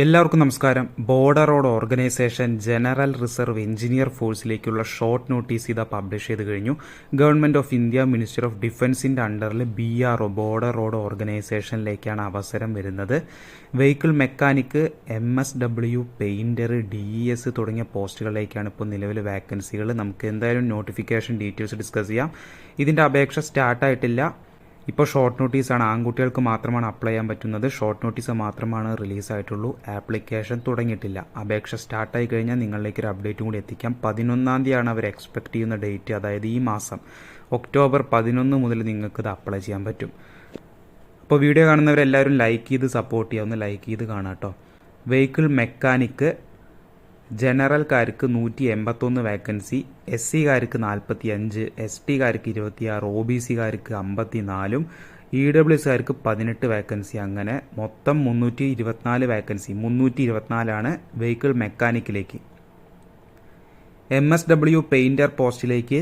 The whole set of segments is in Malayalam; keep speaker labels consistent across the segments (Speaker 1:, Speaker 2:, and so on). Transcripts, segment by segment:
Speaker 1: എല്ലാവർക്കും നമസ്കാരം. Border road organisation general reserve engineer ഫോഴ്സിലേക്കുള്ള short notice ഇതാ പബ്ലിഷ് ചെയ്ത് കഴിഞ്ഞു. Government of India minister of ഡിഫൻസിന്റെ അണ്ടറിൽ B R O border road ഓർഗനൈസേഷനിലേക്കാണ് അവസരം വരുന്നത്. Vehicle mechanic M S W painter D E S തുടങ്ങിയ പോസ്റ്റുകളിലേക്കാണ് ഇപ്പോൾ നിലവിൽ വാക്കൻസികൾ നമുക്ക് എന്തായാലും നോട്ടിഫിക്കേഷൻ ഡീറ്റെയിൽസ് ഡിസ്കസ് ചെയ്യാം. ഇതിന്റെ അപേക്ഷ സ്റ്റാർട്ടായിട്ടില്ല ഇപ്പോൾ ഷോർട്ട് നോട്ടീസാണ് ആൺകുട്ടികൾക്ക് മാത്രമാണ് അപ്ലൈ ചെയ്യാൻ പറ്റുന്നത്. ഷോർട്ട് നോട്ടീസ് മാത്രമാണ് റിലീസായിട്ടുള്ളൂ ആപ്ലിക്കേഷൻ തുടങ്ങിയിട്ടില്ല. അപേക്ഷ സ്റ്റാർട്ടായി കഴിഞ്ഞാൽ നിങ്ങളിലേക്ക് ഒരു അപ്ഡേറ്റും കൂടി എത്തിക്കാം. പതിനൊന്നാം തീയതിയാണ് അവർ എക്സ്പെക്ട് ചെയ്യുന്ന ഡേറ്റ് അതായത് ഈ മാസം. ഒക്ടോബർ പതിനൊന്ന് മുതൽ നിങ്ങൾക്ക് ഇത് അപ്ലൈ ചെയ്യാൻ പറ്റും. അപ്പോൾ വീഡിയോ കാണുന്നവരെല്ലാവരും ലൈക്ക് ചെയ്ത് സപ്പോർട്ട് ചെയ്യാവുന്ന ലൈക്ക് ചെയ്ത് കാണാം കേട്ടോ. വെഹിക്കിൾ മെക്കാനിക്ക് ജനറൽക്കാർക്ക് നൂറ്റി എൺപത്തൊന്ന് വേക്കൻസി എസ് സികാർക്ക് നാൽപ്പത്തി അഞ്ച് എസ് ടികാർക്ക് ഇരുപത്തിയാറ് ഒ ബി സികാർക്ക് അമ്പത്തി നാലും ഇ ഡബ്ല്യു എസ്കാർക്ക് പതിനെട്ട് വേക്കൻസി അങ്ങനെ മൊത്തം മുന്നൂറ്റി ഇരുപത്തിനാല് വേക്കൻസി മുന്നൂറ്റി ഇരുപത്തിനാലാണ് വെഹിക്കിൾ മെക്കാനിക്കിലേക്ക് എം എസ് ഡബ്ല്യു പെയിന്റർ പോസ്റ്റിലേക്ക്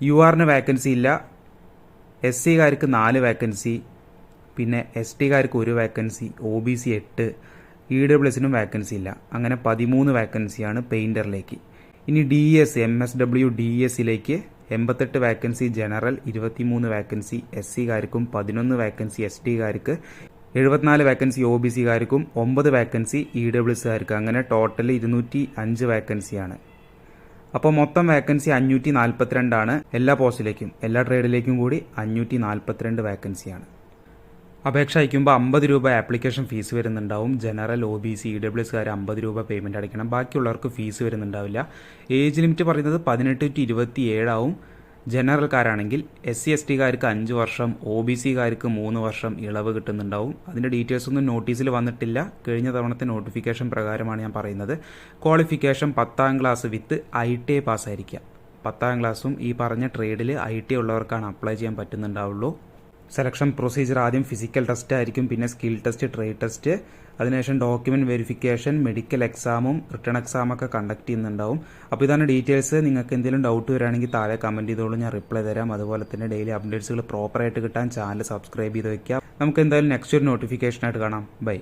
Speaker 1: യു ആറിന് വേക്കൻസി ഇല്ല എസ് സികാർക്ക് നാല് വേക്കൻസി പിന്നെ എസ് ടികാർക്ക് ഒരു വേക്കൻസി ഒ ബി സി എട്ട് ഇ ഡബ്ല്യു എസിനും വാക്കൻസി ഇല്ല. അങ്ങനെ പതിമൂന്ന് വാക്കൻസിയാണ് പെയിന്ററിലേക്ക് ഇനി D S M S W D എസിലേക്ക് എൺപത്തെട്ട് വാക്കൻസി ജനറൽ ഇരുപത്തിമൂന്ന് വാക്കൻസി എസ് സികാർക്കും പതിനൊന്ന് വാക്കൻസി എസ് ടികാർക്ക് എഴുപത്തിനാല് വാക്കൻസി ഒ ബി സികാർക്കും ഒമ്പത് വാക്കൻസി ഇ ഡബ്ല്യു എസുകാർക്ക് അങ്ങനെ ടോട്ടൽ ഇരുന്നൂറ്റി അഞ്ച് വാക്കൻസിയാണ് അപ്പോൾ മൊത്തം വാക്കൻസി അഞ്ഞൂറ്റി നാൽപ്പത്തിരണ്ടാണ് എല്ലാ പോസ്റ്റിലേക്കും എല്ലാ ട്രേഡിലേക്കും കൂടി അഞ്ഞൂറ്റി നാൽപ്പത്തിരണ്ട് വേക്കൻസിയാണ് അപേക്ഷ അയക്കുമ്പോൾ അമ്പത് രൂപ application fees വരുന്നുണ്ടാവും. General O B C E W എസ്കാർ അമ്പത് രൂപ പേയ്മെന്റ് അടയ്ക്കണം. ബാക്കിയുള്ളവർക്ക് ഫീസ് വരുന്നുണ്ടാവില്ല. ഏജ് ലിമിറ്റ് പറയുന്നത് പതിനെട്ട് ടു ഇരുപത്തി ഏഴാവും ജനറൽക്കാരാണെങ്കിൽ എസ് സി എസ് ടിക്കാർക്ക് അഞ്ച് വർഷം ഒ ബി സിക്കാർക്ക് മൂന്ന് വർഷം ഇളവ് കിട്ടുന്നുണ്ടാവും. അതിന്റെ ഡീറ്റെയിൽസ് ഒന്നും നോട്ടീസിൽ വന്നിട്ടില്ല. കഴിഞ്ഞ തവണത്തെ നോട്ടിഫിക്കേഷൻ പ്രകാരമാണ് ഞാൻ പറയുന്നത്. ക്വാളിഫിക്കേഷൻ പത്താം class with I T I പാസ്സായിരിക്കുക. പത്താം ക്ലാസ്സും ഈ പറഞ്ഞ ട്രേഡിൽ ഐ ടി ഉള്ളവർക്കാണ് അപ്ലൈ ചെയ്യാൻ പറ്റുന്നുണ്ടാവുള്ളൂ. സെലക്ഷൻ പ്രൊസീജിയർ ആദ്യം ഫിസിക്കൽ ടെസ്റ്റ് ആയിരിക്കും പിന്നെ സ്കിൽ ടെസ്റ്റ് ട്രേഡ് ടെസ്റ്റ് അതിനുശേഷം ഡോക്യുമെന്റ് വെരിഫിക്കേഷൻ മെഡിക്കൽ എക്സാമും റിട്ടേൺ എക്സാമൊക്കെ കണ്ടക്ട് ചെയ്യുന്നുണ്ടാവും. അപ്പോൾ ഇതാണ് ഡീറ്റെയിൽസ് നിങ്ങൾക്ക് എന്തെങ്കിലും ഡൗട്ട് വരികയാണെങ്കിൽ താഴെ കമന്റ് ചെയ്തോളൂ. ഞാൻ റിപ്ലൈ തരാം. അതുപോലെ തന്നെ ഡെയിലി അപ്ഡേറ്റ്സുകൾ പ്രോപ്പറായിട്ട് കിട്ടാൻ ചാനൽ സബ്സ്ക്രൈബ് ചെയ്ത് വയ്ക്കാം നമുക്ക് എന്തായാലും നെക്സ്റ്റ് ഒരു നോട്ടിഫിക്കേഷനായിട്ട് കാണാം. ബൈ